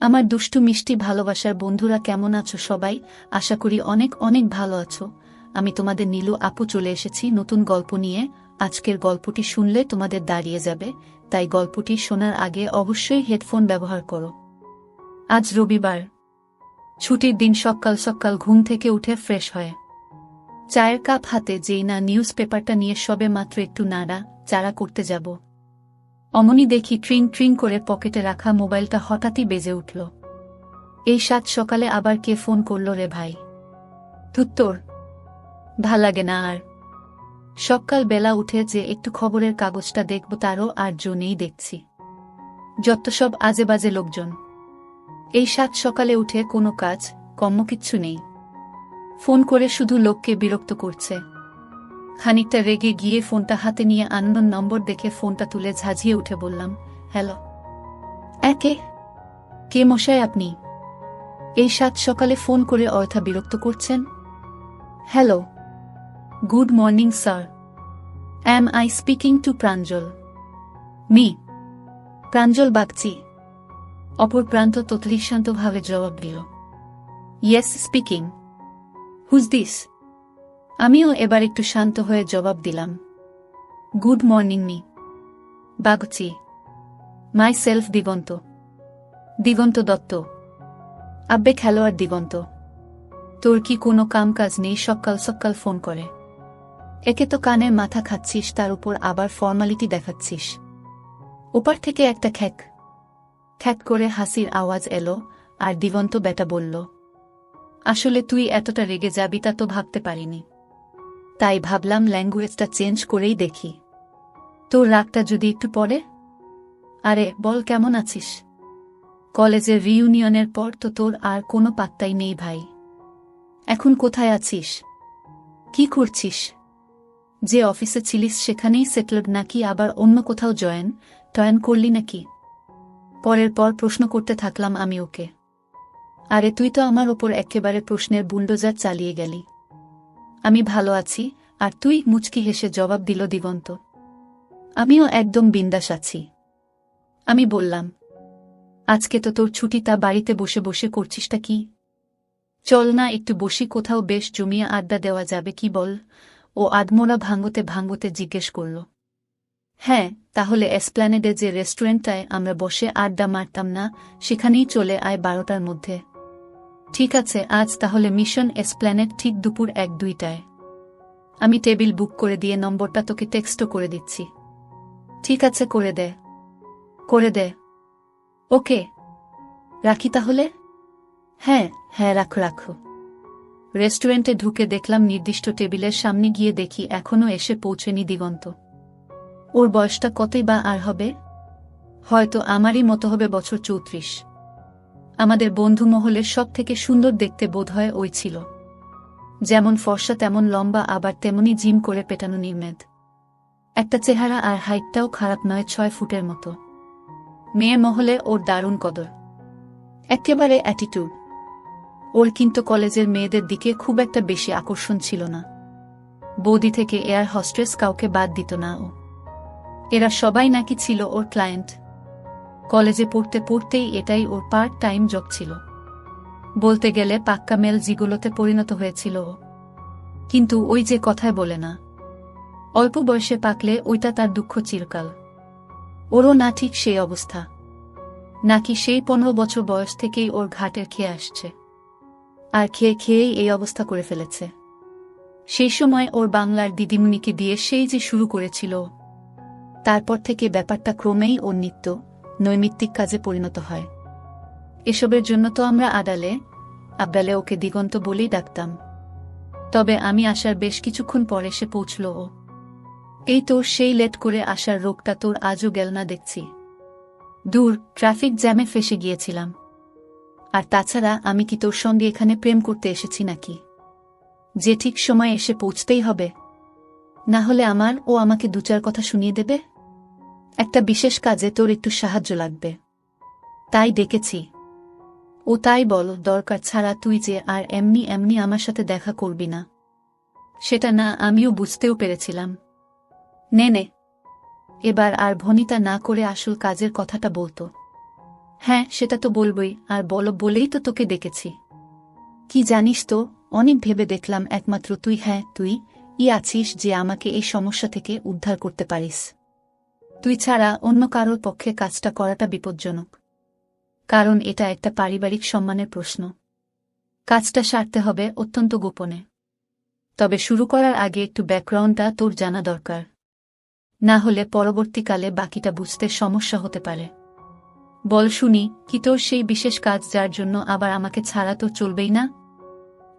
আমার দুষ্টু মিষ্টি ভালোবাসার বন্ধুরা কেমন আছো সবাই? আশা করি অনেক অনেক ভালো আছো। আমি তোমাদের নীলু আপু চলে এসেছি নতুন গল্প নিয়ে। আজকের গল্পটি শুনলে তোমাদের দাঁড়িয়ে যাবে। তাই গল্পটি শোনার আগে অবশ্যই হেডফোন ব্যবহার করো। আজ রবিবার। ছুটির দিন সকাল সকাল ঘুম থেকে উঠে ফ্রেশ হয়। চায়ের কাপ হাতে যেই না নিউজ পেপারটা নিয়ে সবে মাত্র একটু নাড়া চারা করতে যাব। অমনি দেখি ট্রিং ট্রিং করে পকেটে রাখা মোবাইলটা হঠাৎই বেজে উঠল। এই সাত সকালে আবার কে ফোন করল রে ভাই? তুত্তর ভালো লাগে না আর। সকাল বেলা উঠে যে একটু খবরের কাগজটা দেখব তারও আর জো নেই দেখছি। যত সব আজে বাজে লোকজন। এই সাত সকালে উঠে কোনো কাজ কর্ম কিচ্ছু নেই। ফোন করে শুধু লোককে বিরক্ত করছে। খানিকটা রেগে গিয়ে ফোনটা হাতে নিয়ে আনন্দ নম্বর দেখে ফোনটা তুলে ঝাঁঝিয়ে উঠে বললাম হ্যালো। একে কে? মশাই আপনি? এই সাত সকালে ফোন করে অয়থা বিরক্ত করছেন? Hello. Good morning sir. Am I speaking to Pranjal? Mr. Pranjal Bagchi. অপর প্রান্ত ততলি শান্তভাবে জবাব দিল ইয়েস স্পিকিং। Whose this? আমিও এবার একটু শান্ত হয়ে জবাব দিলাম। Good morning Mr. Bagchi. Myself Diganta. Diganta Dutta. আব্বে খেলোয়াড় দিগন্ত। তোর কি কোনো কাম কাজ নেই, সকাল সকাল ফোন করে। একে তো কানে মাথা খাচ্ছিস, তার উপর আবার ফর্মালিটি দেখাচ্ছিস। ওপার থেকে একটা খ্যাক। খ্যাক করে হাসির আওয়াজ এলো, আর দিগন্ত বেটা বলল, আসলে তুই এতটা রেগে যাবি তা তো ভাবতে পারিনি। তাই ভাবলাম ল্যাঙ্গুয়েজটা চেঞ্জ করেই দেখি। তোর রাগটা যদি একটু পড়ে? আরে, বল কেমন আছিস? কলেজের রিইউনিয়নের পর তো তোর আর কোনো পাত্তাই নেই ভাই। এখন কোথায় আছিস? কি করছিস? যে অফিসে ছিলিস সেখানেই সেটেলড নাকি আবার অন্য কোথাও জয়েন? টয়েন করলি নাকি? পরের পর প্রশ্ন করতে থাকলাম আমি ওকে। আরে, তুই তো আমার ওপর একেবারে প্রশ্নের বুন্ডোজার চালিয়ে গেলি। আমি ভালো আছি, আর তুই মুচকি হেসে জবাব দিল দিগন্ত। আমিও একদম বিন্দাস আছি। আমি বললাম, আজকে তো তোর ছুটি, তা বাড়িতে বসে বসে করছিসটা কি? চল না, একটু বসি, কোথাও বেশ জমিয়ে আড্ডা দেওয়া যাবে, কি বল? ও আদমোড়া ভাঙ্গতে ভাঙ্গতে জিজ্ঞেস করল হ্যাঁ তাহলে এসপ্ল্যানেডে যে রেস্টুরেন্টটায় আমরা বসে আড্ডা মারতাম না, সেখানেই চলে আয় বারোটার মধ্যে। ঠিক আছে, আজ তাহলে মিশন এসপ্ল্যানেড ঠিক দুপুর এক দুইটায়। আমি টেবিল বুক করে দিয়ে নম্বরটা তোকে টেক্সটও করে দিচ্ছি। ঠিক আছে, করে দে। করে দে। ওকে। রাখি তাহলে? হ্যাঁ হ্যাঁ রাখো রাখো। রেস্টুরেন্টে ঢুকে দেখলাম নির্দিষ্ট টেবিলের সামনে গিয়ে দেখি এখনও এসে পৌঁছেনি দিগন্ত। ওর বয়সটা কতই বা আর হবে? হয়তো আমারই মতো হবে বছর চৌত্রিশ। আমাদের বন্ধু মহলের সব থেকে সুন্দর দেখতে বোধ হয় ওই ছিল। যেমন ফর্সা, তেমন লম্বা, আবার তেমনি জিম করে পেটানো নির্মেদ। একটা চেহারা আর হাইটটাও খারাপ নয়, ছয় ফুটের মতো। মেয়ে মহলে ওর দারুণ কদর। একেবারে অ্যাটিটিউড ওর কিন্তু কলেজের মেয়েদের দিকে খুব একটা বেশি আকর্ষণ ছিল না। বৌদি থেকে এয়ার হস্টেস কাউকে বাদ দিত না ও। এরা সবাই নাকি ছিল ওর ক্লায়েন্ট। কলেজে পড়তে পড়তেই এটাই ওর পার্ট টাইম জব ছিল। বলতে গেলে পাক্কা মেল জিগুলোতে পরিণত হয়েছিল কিন্তু ওই যে কথায় বলে না। অল্প বয়সে পাকলে ওইটা তার দুঃখ চিরকাল। ওরও না ঠিক সেই অবস্থা। নাকি সেই পনেরো বছর বয়স থেকেই ওর ঘাটের খেয়ে আসছে। আর খেয়ে খেয়েই এই অবস্থা করে ফেলেছে। সেই সময় ওর বাংলার দিদিমণিকে দিয়ে সেই যে শুরু করেছিল। তারপর থেকে ব্যাপারটা ক্রমেই ওর নিত্য। নৈমিত্তিক কাজে পরিণত হয়। এসবের জন্য তো আমরা আদালে আবডালে ওকে দিগন্ত বলেই ডাকতাম। তবে আমি আসার বেশ কিছুক্ষণ পর এসে পৌঁছল ও। এই তোর সেই লেট করে আসার রোগটা তোর আজও গেল না দেখছি। দূর, ট্রাফিক জ্যামে ফেসে গিয়েছিলাম। আর তাছাড়া আমি কি তোর সঙ্গে এখানে প্রেম করতে এসেছি নাকি? যে ঠিক সময় এসে পৌঁছতেই হবে। না হলে আমার ও আমাকে দু চার কথা শুনিয়ে দেবে? একটা বিশেষ কাজে তোর একটু সাহায্য লাগবে। তাই ডেকেছি। ও তাই বল, দরকার ছাড়া তুই যে আর এমনি এমনি আমার সাথে দেখা করবি না। সেটা না, আমিও বুঝতেও পেরেছিলাম। নে নে। এবার আর ভনিতা না করে আসল কাজের কথাটা বলতো। হ্যাঁ সেটা তো বলবই, আর বলো বলেই তো তোকে ডেকেছি। কি জানিস তো, অনেক ভেবে দেখলাম একমাত্র তুই হ্যাঁ তুই, ই আছিস যে আমাকে এই সমস্যা থেকে উদ্ধার করতে পারিস। তুই ছাড়া অন্য কারোর পক্ষে কাজটা করাটা বিপজ্জনক। কারণ এটা একটা পারিবারিক সম্মানের প্রশ্ন। কাজটা সারতে হবে অত্যন্ত গোপনে। তবে শুরু করার আগে একটু ব্যাকগ্রাউন্ডটা তোর জানা দরকার। না হলে পরবর্তীকালে বাকিটা বুঝতে সমস্যা হতে পারে। বল শুনি, কি তোর সেই বিশেষ কাজ যার জন্য আবার আমাকে ছাড়া তো চলবেই না?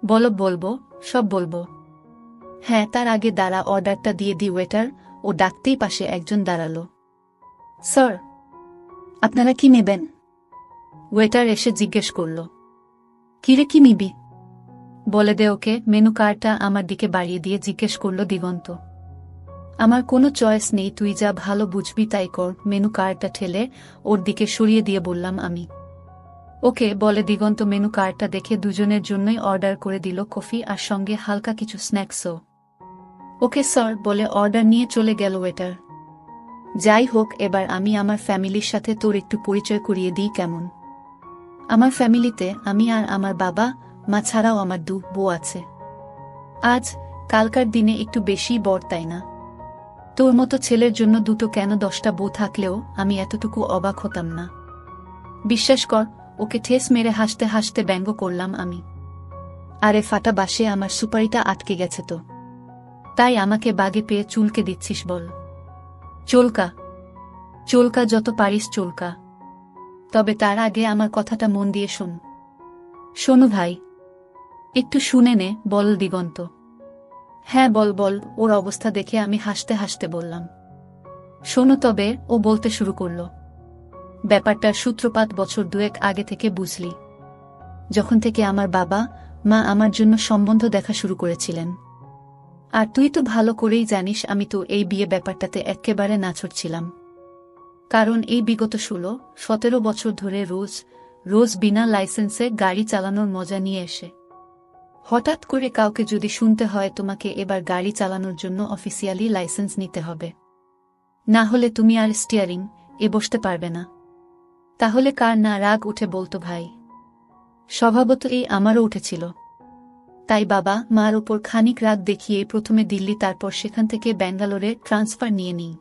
বল, বলব, সব বলব। হ্যাঁ তার আগে দ্বারা অর্ডারটা দিয়ে দি, ওয়েটার। ও ডাকতেই পাশে একজন দাঁড়াল। স্যার, আপনারা কি নেবেন? ওয়েটার এসে জিজ্ঞেস করল। কিরে কি নিবি? বলে দে ওকে, মেনু কার্ডটা আমার দিকে বাড়িয়ে দিয়ে জিজ্ঞেস করল দিগন্ত। আমার কোনো চয়েস নেই, তুই যা ভালো বুঝবি তাই কর, মেনু কার্ডটা ঠেলে ওর দিকে সরিয়ে দিয়ে বললাম আমি। ওকে, বলে দিগন্ত মেনু কার্ডটা দেখে দুজনের জন্যই অর্ডার করে দিল কফি আর সঙ্গে হালকা কিছু স্ন্যাক্সও। ওকে স্যার বলে অর্ডার নিয়ে চলে গেল ওয়েটার যাই হোক, এবার আমি আমার ফ্যামিলির সাথে তোর একটু পরিচয় করিয়ে দিই কেমন। আমার ফ্যামিলিতে আমি আর আমার বাবা, মা ছাড়াও আমার দু বউ আছে। আজ, কালকার দিনে একটু বেশি বর, তাই না? তোর মতো ছেলের জন্য দুটো কেন দশটা বউ থাকলেও আমি এতটুকু অবাক হতাম না। বিশ্বাস কর, ওকে ঠেস মেরে হাসতে হাসতে ব্যঙ্গ করলাম আমি। আরে ফাটা বাসে আমার সুপারিটা আটকে গেছে তো। তাই আমাকে বাগে পেয়ে চুলকে দিচ্ছিস বল। চলকা। চলকা যত পারিস চলকা। তবে তার আগে আমার কথাটা মন দিয়ে শোন। শোনো ভাই। একটু শুনে নে, বল দিগন্ত। হ্যাঁ বল বল, ওর অবস্থা দেখে আমি হাসতে হাসতে বললাম। শোনো তবে, ও বলতে শুরু করল। ব্যাপারটার সূত্রপাত বছর দুয়েক আগে থেকে বুঝলি। যখন থেকে আমার বাবা, মা আমার জন্য সম্বন্ধ দেখা শুরু করেছিলেন। আর তুই তো ভালো করেই জানিস আমি তো এই বিয়ে ব্যাপারটাতে একেবারে নাছর ছিলাম। কারণ এই বিগত ষোলো, সতেরো বছর ধরে রোজ রোজ বিনা লাইসেন্সে গাড়ি চালানোর মজা নিয়ে এসে। হঠাৎ করে কাউকে যদি শুনতে হয় তোমাকে এবার গাড়ি চালানোর জন্য অফিসিয়ালি লাইসেন্স নিতে হবে। না হলে তুমি আর স্টিয়ারিং এ বসতে পারবে না। তাহলে কার না রাগ উঠে বলতো ভাই? স্বভাবত এই আমারও উঠেছিল। তাই বাবা মার ওপর খানিক রাগ দেখিয়ে প্রথমে দিল্লি, তারপর সেখান থেকে ব্যাঙ্গালোরে ট্রান্সফার নিয়ে নিই।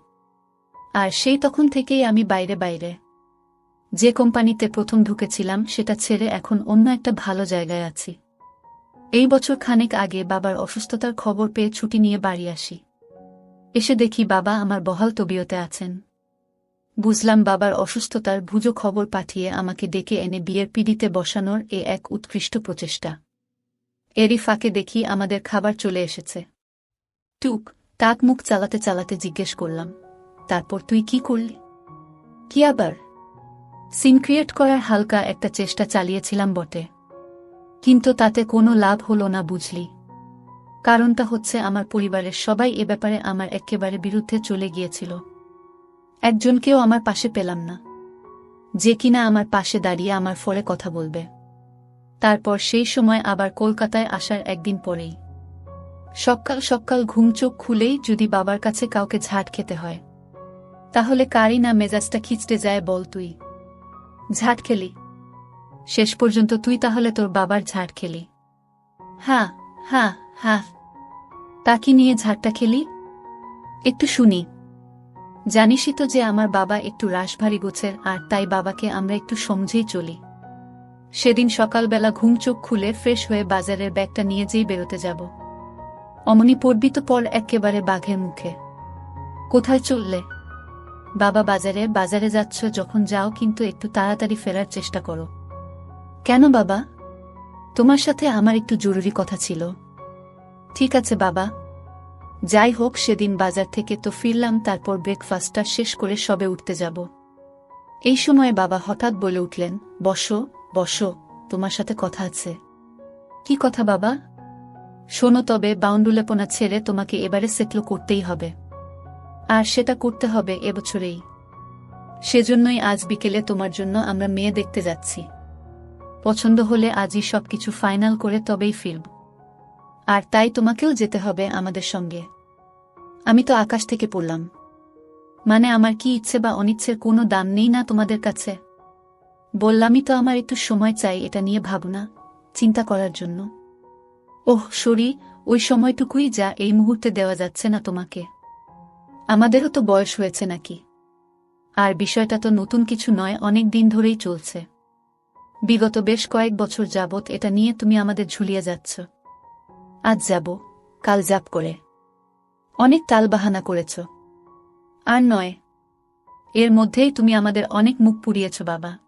আর সেই তখন থেকেই আমি বাইরে বাইরে। যে কোম্পানিতে প্রথম ঢুকেছিলাম, সেটা ছেড়ে এখন অন্য একটা ভালো জায়গায় আছি। এই বছর খানেক আগে বাবার অসুস্থতার খবর পেয়ে ছুটি নিয়ে বাড়ি আসি। এসে দেখি বাবা আমার বহাল তবিয়তে আছেন। বুঝলাম বাবার অসুস্থতার ভুজো খবর পাঠিয়ে আমাকে ডেকে এনে বিয়ের পিড়িতে বসানোর এ এক উৎকৃষ্ট প্রচেষ্টা। এরই ফাঁকে দেখি আমাদের খাবার চলে এসেছে। টুক তাক মুখ চালাতে চালাতে জিজ্ঞেস করলাম, তারপর তুই কি করলি? কি আবার? সিন ক্রিয়েট করার হালকা একটা চেষ্টা চালিয়েছিলাম বটে। কিন্তু তাতে কোনো লাভ হলো না বুঝলি। কারণটা হচ্ছে আমার পরিবারের সবাই এ ব্যাপারে আমার একেবারে বিরুদ্ধে চলে গিয়েছিল। একজনকেও আমার পাশে পেলাম না। যে কিনা আমার পাশে দাঁড়িয়ে আমার ফলে কথা বলবে। তারপর সেই সময় আবার কলকাতায় আসার একদিন পরেই। সকাল সকাল ঘুম চোখ খুলেই যদি বাবার কাছে কাউকে ঝাট খেতে হয়। তাহলে কারই না মেজাজটা খিচড়ে যায় বল তুই। ঝাট খেলি। শেষ পর্যন্ত তুই তাহলে তোর বাবার ঝাট খেলি। হ্যাঁ হ্যাঁ হ্যাঁ। তা কি নিয়ে ঝাড়টা খেলি। একটু শুনি। জানিসই তো যে আমার বাবা একটু রাশভারী গোছের আর তাই বাবাকে আমরা একটু সমঝেই চলি। সেদিন সকালবেলা ঘুম চোখ খুলে ফ্রেশ হয়ে বাজারের ব্যাগটা নিয়ে যেই বেরোতে যাব। অমনি পড়বি তো পর একেবারে বাঘের মুখে। কোথায় চললে? বাবা বাজারে বাজারে যাচ্ছ যখন যাও কিন্তু একটু তাড়াতাড়ি ফেরার চেষ্টা করো। কেন বাবা? তোমার সাথে আমার একটু জরুরি কথা ছিল। ঠিক আছে বাবা। যাই হোক সেদিন বাজার থেকে তো ফিরলাম, তারপর ব্রেকফাস্টটা শেষ করে সবে উঠতে যাব। এই সময় বাবা হঠাৎ বলে উঠলেন, বসো। বসো, তোমার সাথে কথা আছে। কি কথা, বাবা? শোনো তবে, বাউন্ডুলেপনা ছেড়ে তোমাকে এবারে সেটল করতেই হবে। আর সেটা করতে হবে এবছরেই। সেজন্যই আজ বিকেলে তোমার জন্য আমরা মেয়ে দেখতে যাচ্ছি। পছন্দ হলে আজই সবকিছু ফাইনাল করে তবেই ফিরব। আর তাই তোমাকেও যেতে হবে আমাদের সঙ্গে। আমি তো আকাশ থেকে পড়লাম। মানে আমার কি ইচ্ছে বা অনিচ্ছের কোনো দাম নেই না তোমাদের কাছে? বললামই তো আমার একটু সময় চাই, এটা নিয়ে ভাবনা চিন্তা করার জন্য। ওহ, সরি, ওই সময়টুকুই যা এই মুহূর্তে দেওয়া যাচ্ছে না তোমাকে। আমাদেরও তো বয়স হয়েছে নাকি? আর বিষয়টা তো নতুন কিছু নয়, অনেক দিন ধরেই চলছে। বিগত বেশ কয়েক বছর যাবৎ এটা নিয়ে তুমি আমাদের ঝুলিয়ে যাচ্ছ। আজ যাব, কাল জাপ করে। অনেক তালবাহানা করেছ। আর নয়, এর মধ্যেই তুমি আমাদের অনেক মুখ পুড়িয়েছ, বাবা।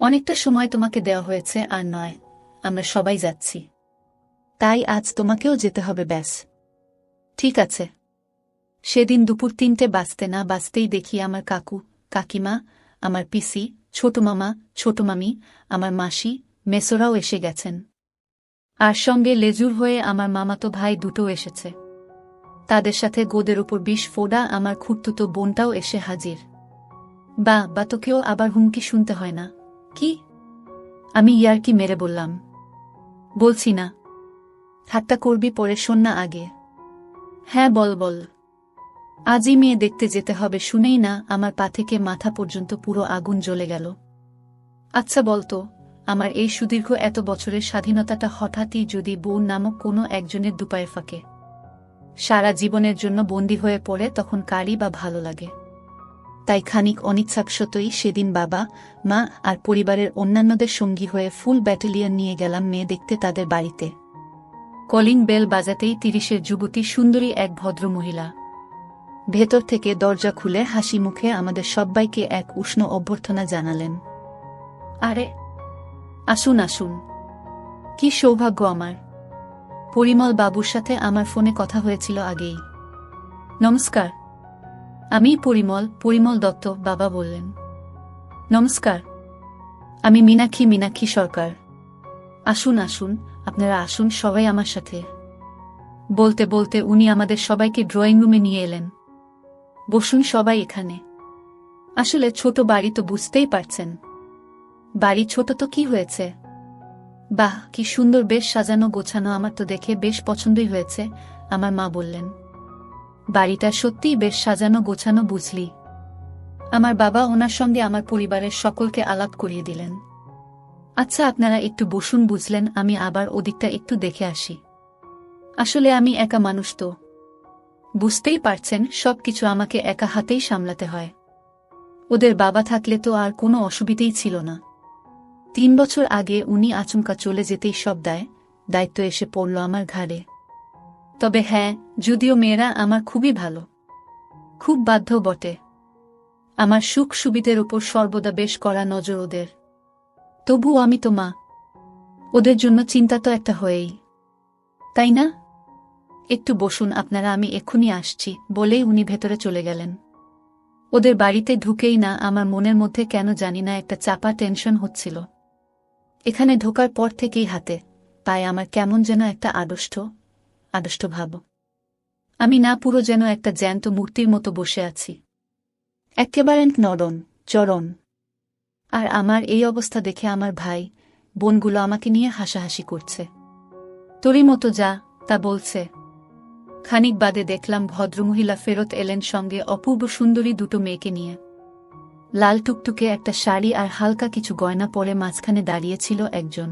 অনেকটা সময় তোমাকে দেওয়া হয়েছে আর নয়, আমরা সবাই যাচ্ছি। তাই আজ তোমাকেও যেতে হবে, ব্যাস। ঠিক আছে। সেদিন দুপুর তিনটে বাঁচতে না বাঁচতেই দেখি আমার কাকু, কাকিমা, আমার পিসি, ছোট মামা, ছোট মামি, আমার মাসি, মেসোরাও এসে গেছেন। আর সঙ্গে লেজুর হয়ে আমার মামাতো ভাই দুটো এসেছে। তাদের সাথে গোদের উপর বিষ ফোডা আমার খুঁড়তুতো বোনটাও এসে হাজির। বা বা তোকেও আবার হুমকি শুনতে হয় না। কি? আমি ইয়ারকি মেরে বললাম। বলছি না। ঠাট্টা করবি পরে শোন না আগে। হ্যাঁ বল বল। আজই মেয়ে দেখতে যেতে হবে শুনেই না আমার পা থেকে মাথা পর্যন্ত পুরো আগুন জ্বলে গেল। আচ্ছা বলতো আমার এই সুদীর্ঘ এত বছরের স্বাধীনতাটা হঠাৎই যদি বউ নামক কোনো একজনের দুপায়ে ফাঁকে। সারা জীবনের জন্য বন্দী হয়ে পড়ে তখন কারই বা ভালো লাগে। তাই খানিক অনিচ্ছাকসতই সেদিন বাবা, মা আর পরিবারের অন্যান্যদের সঙ্গী হয়ে ফুল ব্যাটালিয়ন নিয়ে গেলাম মেয়ে দেখতে তাদের বাড়িতে। কলিং বেল বাজাতেই তিরিশের যুবতী সুন্দরী এক ভদ্র মহিলা ভেতর থেকে দরজা খুলে হাসি মুখে আমাদের সব্বাইকে এক উষ্ণ অভ্যর্থনা জানালেন। আরে, আসুন আসুন। কি সৌভাগ্য আমার। পরিমল বাবুর সাথে আমার ফোনে কথা হয়েছিল আগেই। নমস্কার। আমি পরিমল পরিমল দত্ত বাবা বললেন। নমস্কার। আমি মীনাক্ষী মীনাক্ষী সরকার। আসুন আসুন, আপনারা আসুন সবাই আমার সাথে। বলতে বলতে উনি আমাদের সবাইকে ড্রয়িং রুমে নিয়ে এলেন। বসুন সবাই এখানে। আসলে ছোট বাড়ি তো বুঝতেই পারছেন। বাড়ি ছোট তো কি হয়েছে? বাহ, কি সুন্দর বেশ সাজানো গোছানো আমার তো দেখে বেশ পছন্দই হয়েছে, আমার মা বললেন। বাড়িটা সত্যিই বেশ সাজানো গোছানো বুঝলি। আমার বাবা ওনার সঙ্গে আমার পরিবারের সকলকে আলাপ করিয়ে দিলেন। আচ্ছা আপনারা একটু বসুন বুঝলেন, আমি আবার ওদিকটা একটু দেখে আসি। আসলে আমি একা মানুষ তো। বুঝতেই পারছেন সব কিছু আমাকে একা হাতেই সামলাতে হয়। ওদের বাবা থাকলে তো আর কোনো অসুবিধেই ছিল না। তিন বছর আগে উনি আচমকা চলে যেতেই সব দায়, দায়িত্ব এসে পড়ল আমার ঘাড়ে। তবে হ্যাঁ যদিও মেয়েরা আমার খুবই ভালো। খুব বাধ্য বটে। আমার সুখ সুবিধের উপর সর্বদা বেশ করা নজর ওদের। তবু আমি তো মা। ওদের জন্য চিন্তা তো একটা হয়েই। তাই না? একটু বসুন, আপনারা, আমি এক্ষুনি আসছি, বলেই উনি ভেতরে চলে গেলেন। ওদের বাড়িতে ঢুকেই না, আমার মনের মধ্যে কেন জানি না একটা চাপা টেনশন হচ্ছিল। এখানে ঢোকার পর থেকেই হাতে, পায়ে আমার কেমন যেন একটা আড়ষ্ট আড়ষ্ট ভাব। আমি না পুরো যেন একটা জ্যান্ত মূর্তির মতো বসে আছি। একেবারে নরন চরণ। আর আমার এই অবস্থা দেখে আমার ভাই, বোনগুলো আমাকে নিয়ে হাসাহাসি করছে। তোরই মতো যা, তা বলছে। খানিক বাদে দেখলাম ভদ্রমহিলা ফেরত এলেন সঙ্গে অপূর্ব সুন্দরী দুটো মেয়েকে নিয়ে। লাল টুকটুকে একটা শাড়ি আর হালকা কিছু গয়না পরে মাঝখানে দাঁড়িয়েছিল একজন।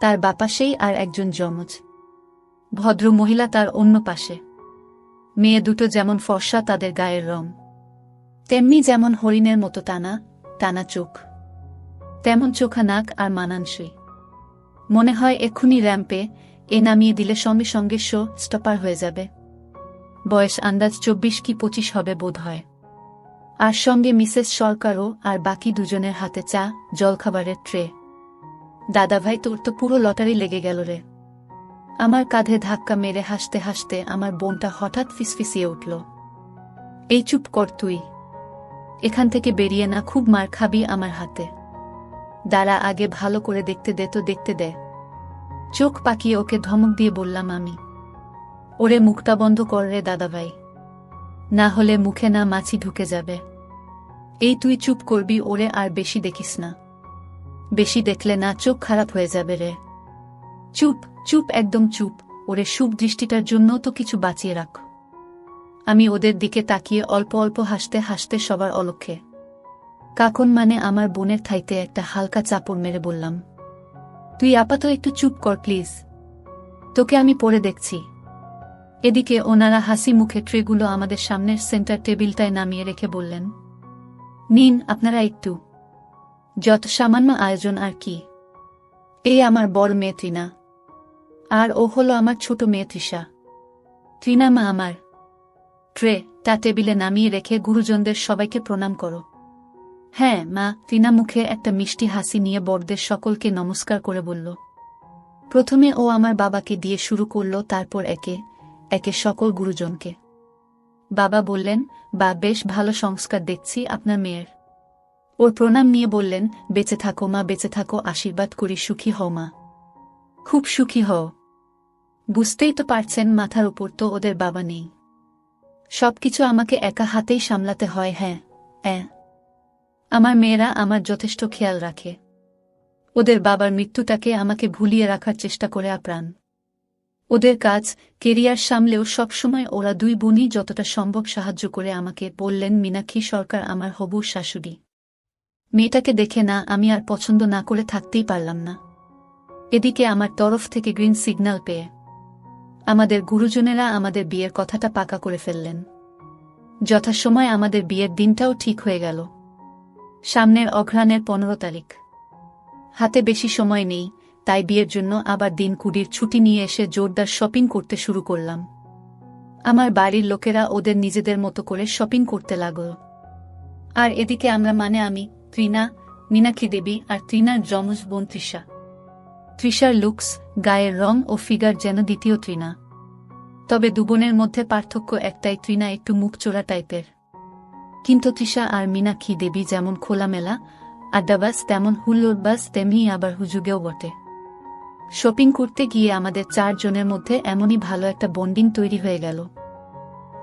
তার বাপাসেই আর একজন যমজ। ভদ্র মহিলা তার অন্য পাশে। মেয়ে দুটো যেমন ফর্সা তাদের গায়ের রং। তেমনি যেমন হরিণের মতো টানা টানা চোখ। তেমন চোখা নাক আর মানানসই। মনে হয় এক্ষুনি র্যাম্পে এ নামিয়ে দিলে সঙ্গে সঙ্গে শো স্টপার হয়ে যাবে। বয়স আন্দাজ চব্বিশ কি পঁচিশ হবে বোধ হয়। আর সঙ্গে মিসেস সরকারও আর বাকি দুজনের হাতে চা, জলখাবারের ট্রে। দাদাভাই তোর তো পুরো লটারি লেগে গেল রে। আমার কাঁধে ধাক্কা মেরে হাসতে হাসতে আমার বোনটা হঠাৎ ফিসফিসিয়ে উঠল। এই চুপ কর তুই। এখান থেকে বেরিয়ে না, খুব মার খাবি আমার হাতে। দাঁড়া, আগে ভালো করে দেখতে দে তো দেখতে দে। চোখ পাকিয়ে ওকে ধমক দিয়ে বললাম আমি। ওরে মুখটা বন্ধ কর রে দাদাভাই। না হলে মুখে না মাছি ঢুকে যাবে। এই তুই চুপ করবি, ওরে আর বেশি দেখিস না। বেশি দেখলে না চোখ খারাপ হয়ে যাবে রে। চুপ। চুপ, একদম চুপ। ওরে শুভ দৃষ্টিটার জন্য তো কিছু বাঁচিয়ে রাখ। আমি ওদের দিকে তাকিয়ে অল্প অল্প হাসতে হাসতে সবার অলক্ষে। কাকন মানে আমার বোনের থাইতে একটা হালকা চাপড় মেরে বললাম, তুই আপাতত একটু চুপ কর, প্লিজ। তোকে আমি পড়ে দেখছি। এদিকে ওনারা হাসি মুখে ট্রেগুলো আমাদের সামনের সেন্টার টেবিলটায় নামিয়ে রেখে বললেন, নিন, আপনারা একটু। যত সামান্য আয়োজন আর কি। এই আমার বড় মেয়ে তৃণা আর ও হলো আমার ছোট মেয়ে তৃষা। তৃণা মা আমার। ট্রে, তা টেবিলে নামিয়ে রেখে গুরুজনদের সবাইকে প্রণাম করো। হ্যাঁ মা, তৃণা মুখে একটা মিষ্টি হাসি নিয়ে বড়দের সকলকে নমস্কার করে বলল। প্রথমে ও আমার বাবাকে দিয়ে শুরু করল, তারপর একে একে সকল গুরুজনকে। বাবা বললেন, বা, বেশ ভালো সংস্কার দেখছি আপনার মেয়ের। ওর প্রণাম নিয়ে বললেন, বেঁচে থাকো মা, বেঁচে থাকো, আশীর্বাদ করি, সুখী হও মা। খুব সুখী হও। বুঝতেই তো পারছেন মাথার উপর তো ওদের বাবা নেই। সবকিছু আমাকে একা হাতেই সামলাতে হয় হ্যাঁ হ্যাঁ আমার মেয়েরা আমার যথেষ্ট খেয়াল রাখে। ওদের বাবার মৃত্যুটাকে আমাকে ভুলিয়ে রাখার চেষ্টা করে আপ্রাণ। ওদের কাজ, কেরিয়ার সামলেও সবসময় ওরা দুই বোনই যতটা সম্ভব সাহায্য করে আমাকে বললেন মীনাক্ষী সরকার আমার হবু শাশুড়ি। মেয়েটাকে দেখে না, আমি আর পছন্দ না করে থাকতেই পারলাম না। এদিকে আমার তরফ থেকে গ্রিন সিগন্যাল পেয়ে আমাদের গুরুজনেরা আমাদের বিয়ের কথাটা পাকা করে ফেললেন। যথাসময় আমাদের বিয়ের দিনটাও ঠিক হয়ে গেল। সামনের অঘ্রাণের পনেরো তারিখ। হাতে বেশি সময় নেই, তাই বিয়ের জন্য আবার দিন কুড়ির ছুটি নিয়ে এসে জোরদার শপিং করতে শুরু করলাম। আমার বাড়ির লোকেরা ওদের নিজেদের মতো করে শপিং করতে লাগল। আর এদিকে আমরা মানে আমি, ত্রিনা, মীনাক্ষী দেবী আর ত্রিনার যমজ বোন তৃষা। তৃষার লুকস, গায়ের রং ও ফিগার যেন দ্বিতীয় তৃণা। তবে দুবোনের মধ্যে পার্থক্য একটাই, তৃণা একটু মুখচোরা টাইপের। কিন্তু তৃষা আর মীনাক্ষী দেবী যেমন খোলামেলা, আড্ডাবাস তেমন হুল্লোড়বাস, তেমনি আবার হুজুগেও বটে। শপিং করতে গিয়ে আমাদের চারজনের মধ্যে এমনই ভালো একটা বন্ডিং তৈরি হয়ে গেল।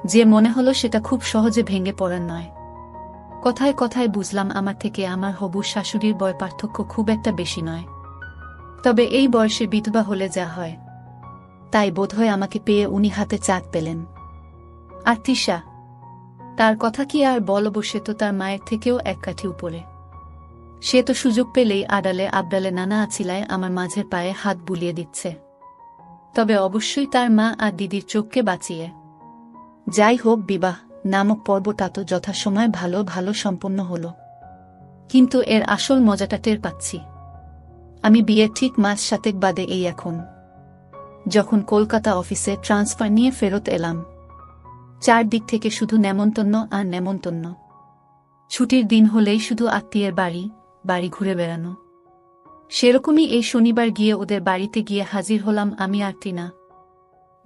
যে মনে হলো সেটা খুব সহজে ভেঙে পড়ার নয়। কথায় কথায় বুঝলাম আমার থেকে আমার হবু শাশুড়ির বয় পার্থক্য খুব একটা বেশি নয়। তবে এই বয়সে বিধবা হলে যা হয়। তাই বোধহয় আমাকে পেয়ে উনি হাতে চাঁদ পেলেন। আর তিশা, তার কথা কি আর বলব সে তো তার মায়ের থেকেও এক কাঠি উপরে। সে তো সুযোগ পেলেই আড়ালে আবডালে নানা আছিলায় আমার মাঝের পায়ে হাত বুলিয়ে দিচ্ছে। তবে অবশ্যই তার মা আর দিদির চোখকে বাঁচিয়ে। যাই হোক বিবাহ, নামক পর্বটা তো যথাসময় ভালো ভালো সম্পন্ন হল। কিন্তু এর আসল মজাটা টের পাচ্ছি। আমি বিয়ের ঠিক মাস সাতেক বাদে এই এখন। যখন কলকাতা অফিসে ট্রান্সফার নিয়ে ফেরত এলাম। চারদিক থেকে শুধু নেমন্তন্ন আর নেমন্তন্ন। ছুটির দিন হলেই শুধু আত্মীয়ের বাড়ি বাড়ি ঘুরে বেড়ানো। সেরকমই এই শনিবার গিয়ে ওদের বাড়িতে গিয়ে হাজির হলাম আমি আর টিনা।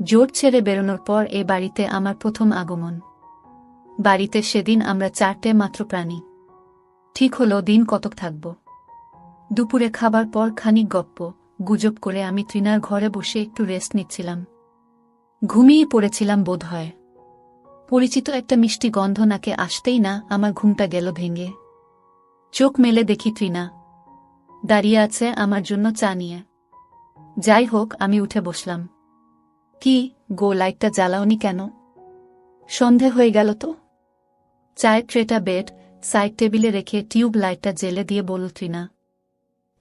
জোর ছেড়ে বেরোনোর পর এ বাড়িতে আমার প্রথম আগমন। বাড়িতে সেদিন আমরা চারটে মাত্র প্রাণী। ঠিক হলো দিন কতক থাকব। দুপুরে খাবার পর খানিক গপ্প, গুজব করে আমি তৃণার ঘরে বসে একটু রেস্ট নিচ্ছিলাম। ঘুমিয়ে পড়েছিলাম বোধ হয় পরিচিত একটা মিষ্টি গন্ধ নাকে আসতেই না আমার ঘুমটা গেল ভেঙে। চোখ মেলে দেখি তৃণা। দাঁড়িয়ে আছে আমার জন্য চা নিয়ে। যাই হোক, আমি উঠে বসলাম। কি গো, লাইটটা জ্বালাওনি কেন? সন্ধে হয়ে গেল তো? চায়ের ট্রেটা বেড সাইড টেবিলে রেখে টিউব লাইটটা জেলে দিয়ে বলল তৃণা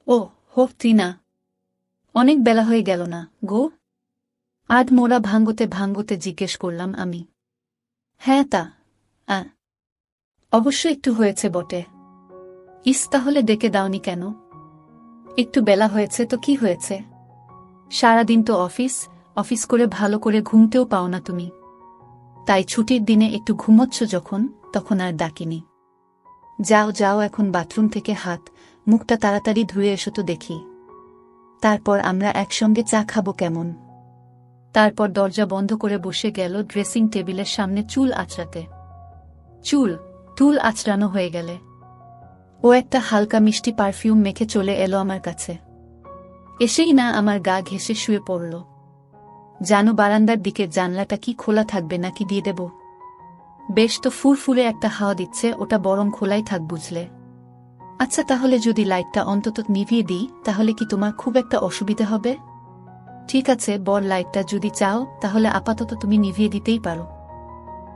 ও, হোক তৃণা অনেক বেলা হয়ে গেল না, গো? আধ মোড়া ভাঙ্গতে ভাঙ্গতে জিজ্ঞেস করলাম আমি। হ্যাঁ তা অবশ্য একটু হয়েছে বটে। ইস, তাহলে ডেকে দাওনি কেন? একটু বেলা হয়েছে তো কি হয়েছে? সারাদিন তো অফিস অফিস করে ভালো করে ঘুমতেও পাও না তুমি। তাই ছুটির দিনে একটু ঘুমোচ্ছ যখন, তখন আর ডাকিনি। যাও যাও এখন বাথরুম থেকে হাত মুখটা তাড়াতাড়ি ধুয়ে এসো তো দেখি। তারপর আমরা একসঙ্গে চা খাব কেমন? তারপর দরজা বন্ধ করে বসে গেল ড্রেসিং টেবিলের সামনে চুল আঁচড়াতে। চুল চুল আঁচড়ানো হয়ে গেলে। ও একটা হালকা মিষ্টি পারফিউম মেখে চলে এলো আমার কাছে। এসেই না আমার গা ঘেসে শুয়ে পড়ল। জানো বারান্দার দিকে জানলাটা কি খোলা থাকবে নাকি দিয়ে দেব? বেশ তো ফুরফুরে একটা হাওয়া দিচ্ছে, ওটা বরং খোলাই থাক বুঝলে। আচ্ছা তাহলে যদি লাইটটা অন্তত নিভিয়ে দিই, তাহলে কি তোমার খুব একটা অসুবিধা হবে? ঠিক আছে, বর, লাইটটা যদি চাও, তাহলে আপাতত তুমি নিভিয়ে দিতেই পারো।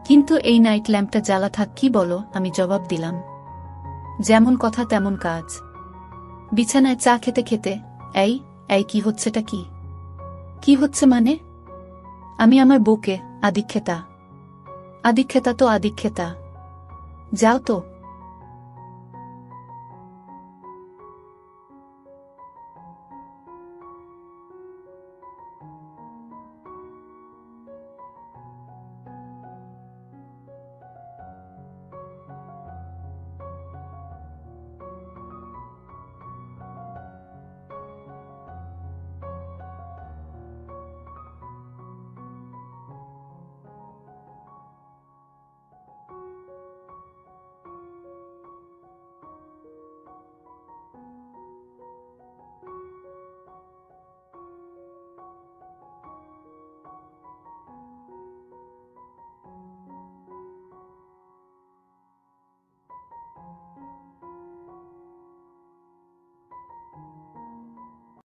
কিন্তু এই নাইট ল্যাম্পটা জ্বালা থাক, কি বলো? আমি জবাব দিলাম। যেমন কথা তেমন কাজ। বিছানায় চা খেতে খেতে, এই এই কি হচ্ছেটা কি? কি হচ্ছে মানে? আমি আমার বউকে, আদিক্ষেতা। আদিক্ষেতা তো আদিক্ষেতা। যাও তো।